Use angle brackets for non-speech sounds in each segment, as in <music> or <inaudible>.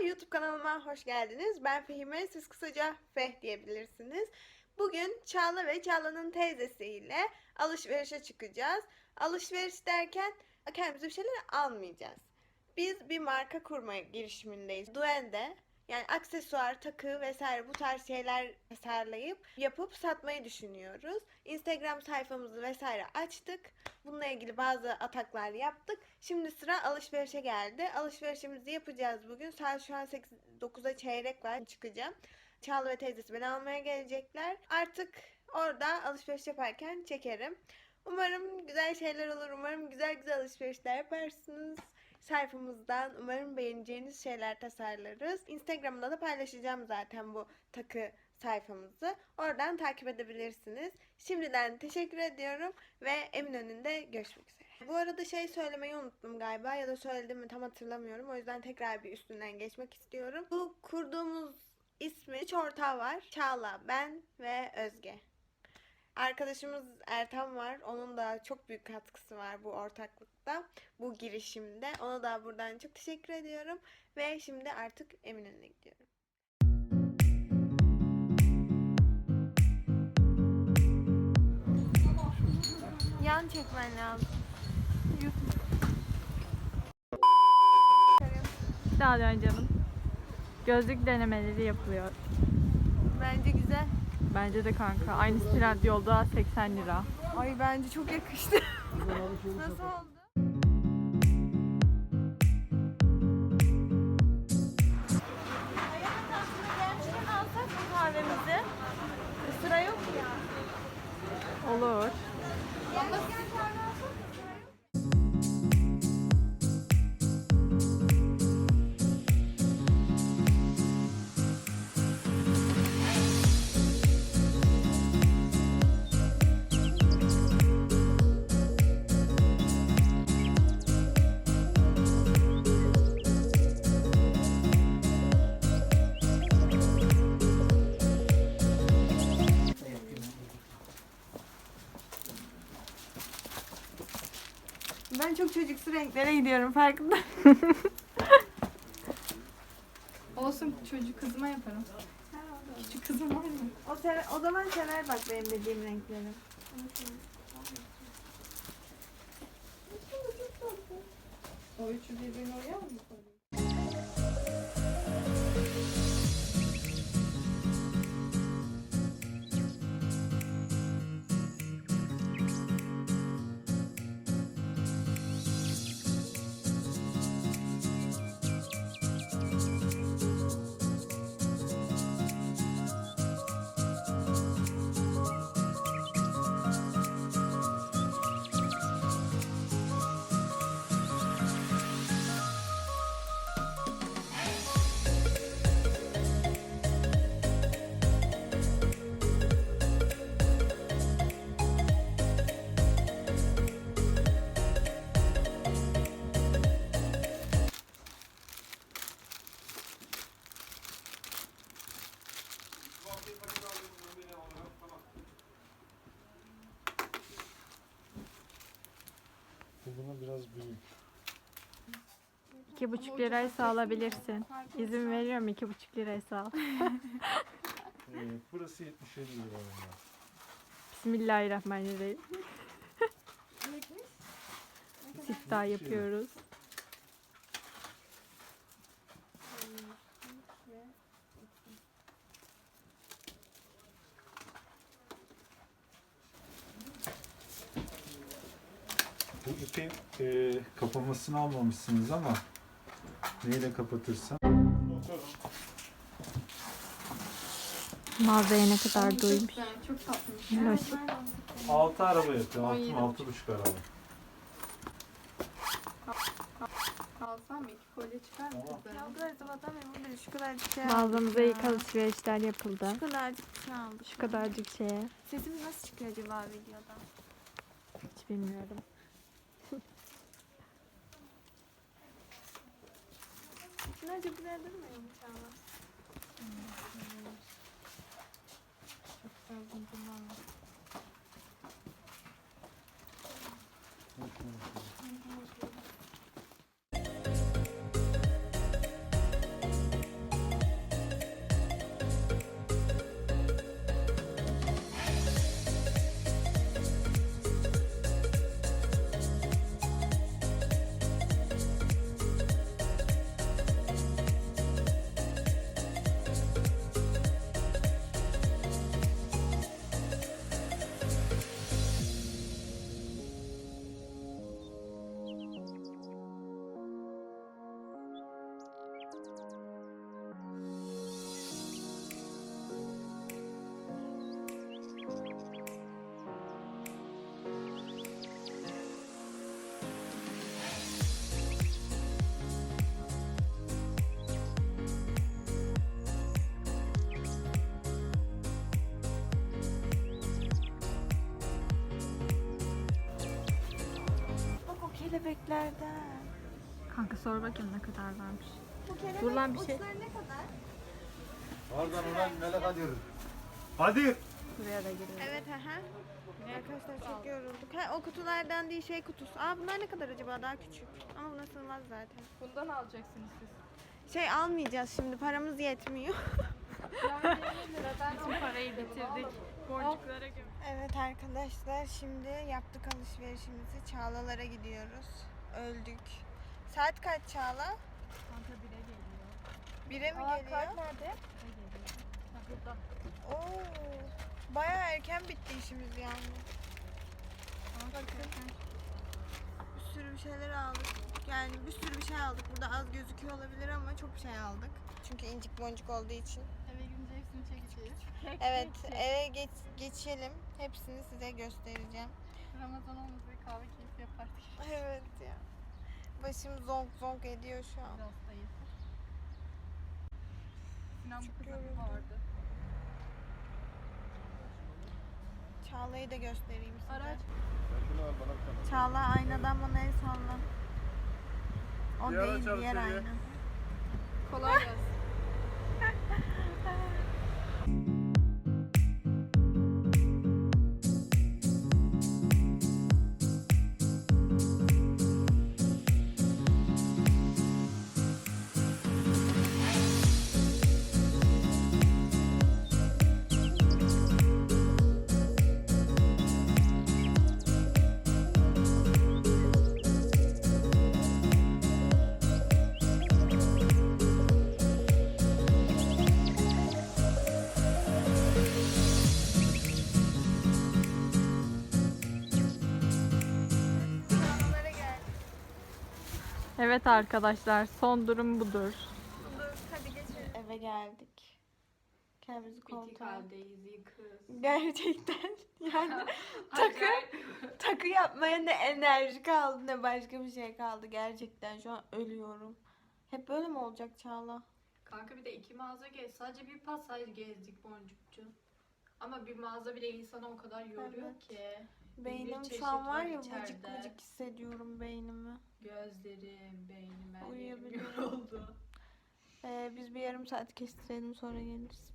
YouTube kanalıma hoş geldiniz. Ben Fehime, siz kısaca Feh diyebilirsiniz. Bugün Çağla ve Çağla'nın teyzesiyle alışverişe çıkacağız. Alışveriş derken kendimize bir şeyler almayacağız. Biz bir marka kurma girişimindeyiz. Duende yani aksesuar, takı vesaire bu tarz şeyler tasarlayıp yapıp satmayı düşünüyoruz. Instagram sayfamızı vesaire açtık. Bununla ilgili bazı ataklar yaptık. Şimdi sıra alışverişe geldi. Alışverişimizi yapacağız bugün. Saat şu an 8 9'a çeyrek var. Çıkacağım. Çağla ve teyzesi beni almaya gelecekler. Artık orada alışveriş yaparken çekerim. Umarım güzel şeyler olur. Umarım güzel güzel alışverişler yaparsınız. Sayfamızdan umarım beğeneceğiniz şeyler tasarlarız. Instagram'da da paylaşacağım zaten bu takı sayfamızı. Oradan takip edebilirsiniz. Şimdiden teşekkür ediyorum ve Eminönü'nde görüşmek üzere. Bu arada şey söylemeyi unuttum galiba ya da söyledim mi tam hatırlamıyorum. O yüzden tekrar bir üstünden geçmek istiyorum. Bu kurduğumuz ismi üç ortağı var. Çağla, ben ve Özge. Arkadaşımız Ertan var. Onun da çok büyük katkısı var bu ortaklıkta, bu girişimde. Ona da buradan çok teşekkür ediyorum. Ve şimdi artık Eminönü'ne gidiyorum. Yan çekmen lazım. Daha dön canım. Gözlük denemeleri yapılıyor. Bence güzel. Bence de kanka. Aynı trend yolda 80 lira. Ay bence çok yakıştı. <laughs> Nasıl oldu? kahvemizi. Sıra yok ya. Olur. Renklere gidiyorum farkında. <laughs> Olsun çocuk kızıma yaparım. Küçük kızım var mı? O, sever, o zaman sever bak benim dediğim renkleri. O üçü birbirine uyar mı? İki buçuk liraysa alabilirsin. İzin veriyorum iki buçuk liraysa al. <laughs> Ee, burası 77 lira. Bismillahirrahmanirrahim. Siftah yapıyoruz. Bu ipin e, kapamasını almamışsınız ama neyle kapatırsam? Mağazaya ne kadar duymuş. Güzel, çok tatlıymış. Minnoş. 6 araba yapıyor. 6 17 mı? 6 buçuk araba. Alsam? İki kolye çıkar mı şey Mağazamıza ilk alışverişler yapıldı. Şu kadarcık şey aldık. Şu kadarcık şeye. Sesimiz nasıl çıkıyor acaba videoda? Hiç bilmiyorum. Şunlar çok güzel durmuyor mu Çağla? Çok güzel zincirler var. Kelebeklerden. Kanka sor bakayım ne kadar varmış. Bu kelebek Dur lan bir şey. uçları ne kadar? Oradan oradan melek hadi. Hadi. Buraya da giriyor. Evet aha. Arkadaşlar çok yorulduk. Ha, o kutulardan değil şey kutusu. Aa bunlar ne kadar acaba daha küçük. Ama buna sığmaz zaten. Bundan alacaksınız siz. Şey almayacağız şimdi paramız yetmiyor. Yani <laughs> 50 lira ben Bütün parayı bitirdik. Boncuklara göm. Evet arkadaşlar şimdi yaptık alışverişimizi. Çağlalara gidiyoruz. Öldük. Saat kaç Çağla? Kanka bire geliyor. Bire mi Aa, geliyor? kart nerede? Ha, burada. Oo. Bayağı erken bitti işimiz yani. Bakın. Bir sürü bir şeyler aldık. Yani bir sürü bir şey aldık. Burada az gözüküyor olabilir ama çok şey aldık. Çünkü incik boncuk olduğu için. Hepsini çekeceğiz. Evet eve geç, geçelim. Hepsini size göstereceğim. Ramazan olmasa kahve keyfi yapardık. <laughs> Evet ya. Başım zonk zonk ediyor şu an. Hastayız. Sinan bu kızı vardı. Çağla'yı da göstereyim size. Araç. Çağla aynadan bana el salla. O ara değil diğer ayna. Kolay gelsin. Evet arkadaşlar son durum budur. Dur hadi geçelim. Eve geldik. Kendimizi Bitik koltuğa. haldeyiz yıkız. Gerçekten <laughs> yani takı takı yapmaya ne enerji kaldı ne başka bir şey kaldı. Gerçekten şu an ölüyorum. Hep böyle mi olacak Çağla? Kanka bir de iki mağaza gez. Sadece bir pasaj gezdik boncukçu. Ama bir mağaza bile insanı o kadar yoruyor Evet. ki. Beynim çeşit şu an var var ya içeride. vıcık vıcık hissediyorum beynimi. Gözlerim, beynim, her yerim Uyuyabilirim. yoruldu. Ee, biz bir yarım saat kestirelim sonra geliriz.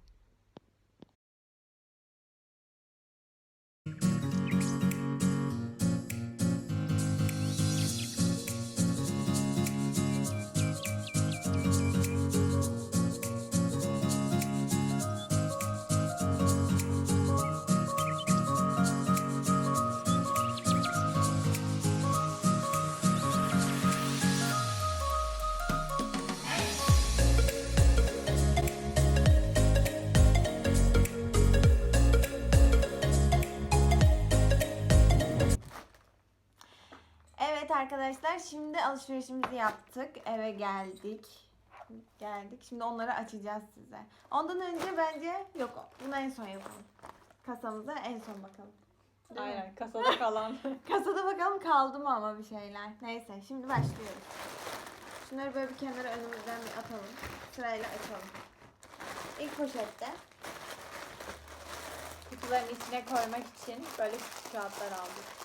Arkadaşlar şimdi alışverişimizi yaptık. Eve geldik. Geldik. Şimdi onları açacağız size. Ondan önce bence yok bunu en son yapalım. Kasamıza en son bakalım. Değil mi? Aynen kasada kalan. <laughs> Kasada bakalım kaldı mı ama bir şeyler. Neyse şimdi başlıyoruz. Şunları böyle bir kenara önümüzden bir atalım. Sırayla açalım. İlk poşette Kutuların içine koymak için böyle küçük kağıtlar aldık.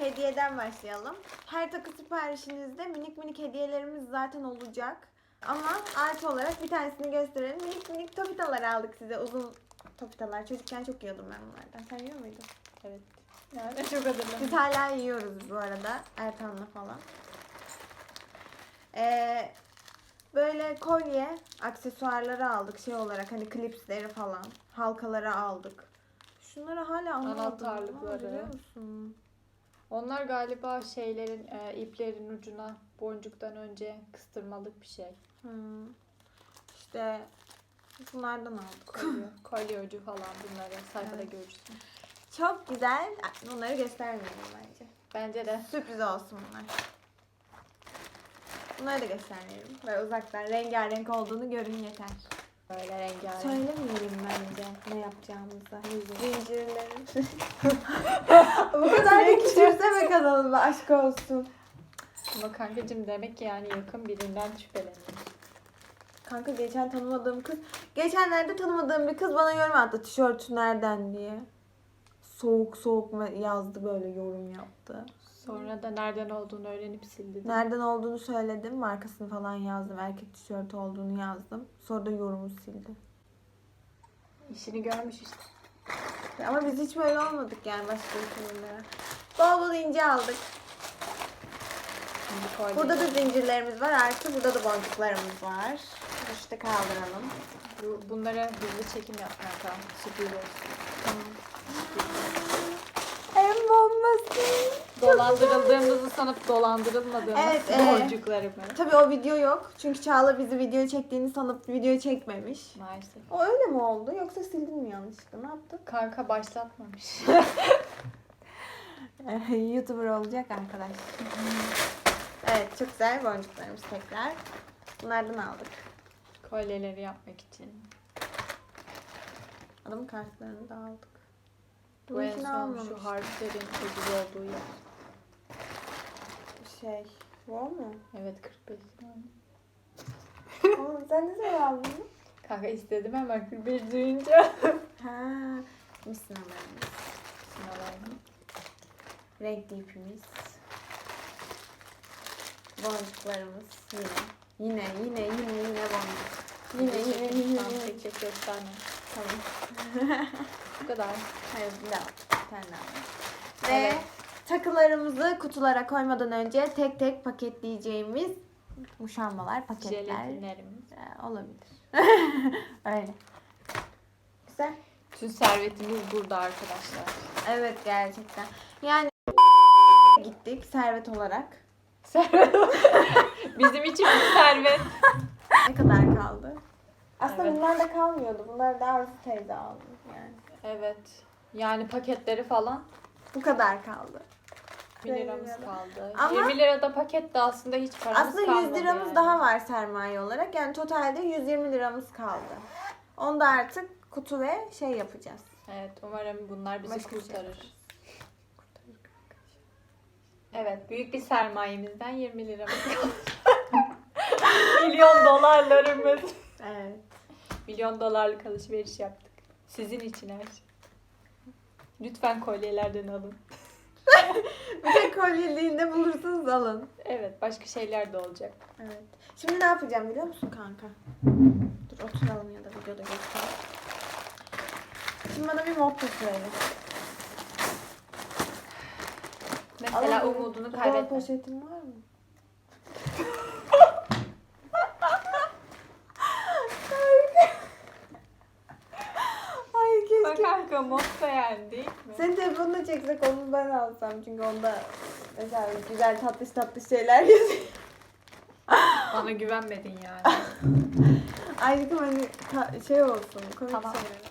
Hediyeden başlayalım. Her takı siparişinizde minik minik hediyelerimiz zaten olacak. Ama artı olarak bir tanesini gösterelim. Minik minik topitalar aldık size. Uzun topitalar. Çocukken çok yiyordum ben bunlardan. Sen yiyor muydun? Evet. Yani çok hazırladım. Biz hala yiyoruz bu arada. Ertan'la falan. Ee, böyle kolye aksesuarları aldık şey olarak hani klipsleri falan. Halkaları aldık. Şunları hala anlamadım. Anahtarlıkları. Biliyor musun? Onlar galiba şeylerin e, iplerin ucuna boncuktan önce kıstırmalık bir şey. Hı. İşte bunlardan aldık. Kolye, kolye ucu falan bunları sayfada Evet. görürsün. Çok güzel. Bunları göstermeyelim bence. Bence de. Sürpriz olsun bunlar. Bunları da göstermeyelim. Böyle uzaktan rengarenk olduğunu görün yeter. Böyle rengarenk. Söylemeyelim bence ne yapacağımızı. Zincirleri. Bu kadar da küçülseme kanalımı aşk olsun. Ama kankacığım demek ki yani yakın birinden şüpheleniyorum. Kanka geçen tanımadığım kız, geçenlerde tanımadığım bir kız bana yorum attı tişörtü nereden diye. Soğuk soğuk yazdı böyle yorum yaptı. Sonra da nereden olduğunu öğrenip sildi. Nereden olduğunu söyledim. Markasını falan yazdım. Erkek tişörtü olduğunu yazdım. Sonra da yorumu sildi. İşini görmüş işte. Ama biz hiç böyle olmadık yani başka ülkelere. Bol bol ince aldık. Burada da zincirlerimiz var. Artı burada da boncuklarımız var. İşte kaldıralım. Bu- bunlara hızlı çekim yapmak lazım. Sürpriz olsun. Bombası. Dolandırıldığımızı sanıp dolandırılmadığımız Evet, e- boncuklarımız. Tabii o video yok. Çünkü Çağla bizi video çektiğini sanıp video çekmemiş. Maalesef. O öyle mi oldu? Yoksa sildin mi yanlışlıkla? Ne yaptın? Kanka başlatmamış. <laughs> YouTuber olacak arkadaş. evet çok güzel boncuklarımız tekrar. Bunlardan aldık. Kolyeleri yapmak için. Adamın kartlarını da aldık. Bu en son şu harflerin ucuz olduğu yer. Şey, bu o mu? Evet 45 lira. Oğlum sen ne zaman aldın? Kanka istedim hemen 45 duyunca. Ha, misinalarımız. Sınavlarını. Renkli ipimiz. Boncuklarımız yine. Yine, yine, yine, yine boncuk. Yine, yine, yine, yine. tek tek gösterme. Tamam. Bu kadar. Hayır, bir daha. Bir tane daha. Ve Evet. Takılarımızı kutulara koymadan önce tek tek paketleyeceğimiz muşambalar, paketler Jelatinlerimiz. e, olabilir. <laughs> Öyle. Güzel. Tüm servetimiz burada arkadaşlar. Evet gerçekten. Yani <laughs> gittik servet olarak. Servet. <laughs> Bizim için bir servet. Ne kadar kaldı? Aslında Evet. bunlar da kalmıyordu. Bunlar da Arzu teyze aldı yani. Evet. Yani paketleri falan Bu kadar kaldı. 1 liramız kaldı. Ama- 20 lirada paket de aslında hiç paramız Aslında 100 kalmadı liramız yani. daha var sermaye olarak. Yani totalde 120 liramız kaldı. Onda artık kutu ve şey yapacağız. Evet umarım bunlar bizi Başka şey kurtarır. yaparız. Evet büyük bir sermayemizden 20 liramız kaldı. <laughs> Milyon dolarlarımız. Evet. Milyon dolarlık alışveriş yaptık. Sizin için her şey. Lütfen kolyelerden alın. <laughs> Bir tek kolyeliğinde bulursanız alın. Evet başka şeyler de olacak. Evet. Şimdi ne yapacağım biliyor musun kanka? Dur oturalım ya da videoda göstereyim. Şimdi bana bir motto söyle. Mesela Alın, umudunu kaybetme. poşetin var mı? Ay Bak keşke. Mi? Senin telefonuna çeksek onu ben alsam çünkü onda mesela güzel tatlış tatlış şeyler yazıyor. Bana güvenmedin yani. <laughs> Ayrıca hani ta- şey olsun komik Tamam. şeyler.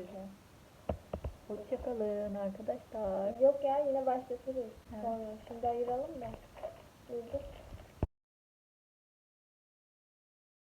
Bitireceğim? Hoşçakalın arkadaşlar. Yok ya yine başlatırız. Sonra. Şimdi ayıralım da. Dur.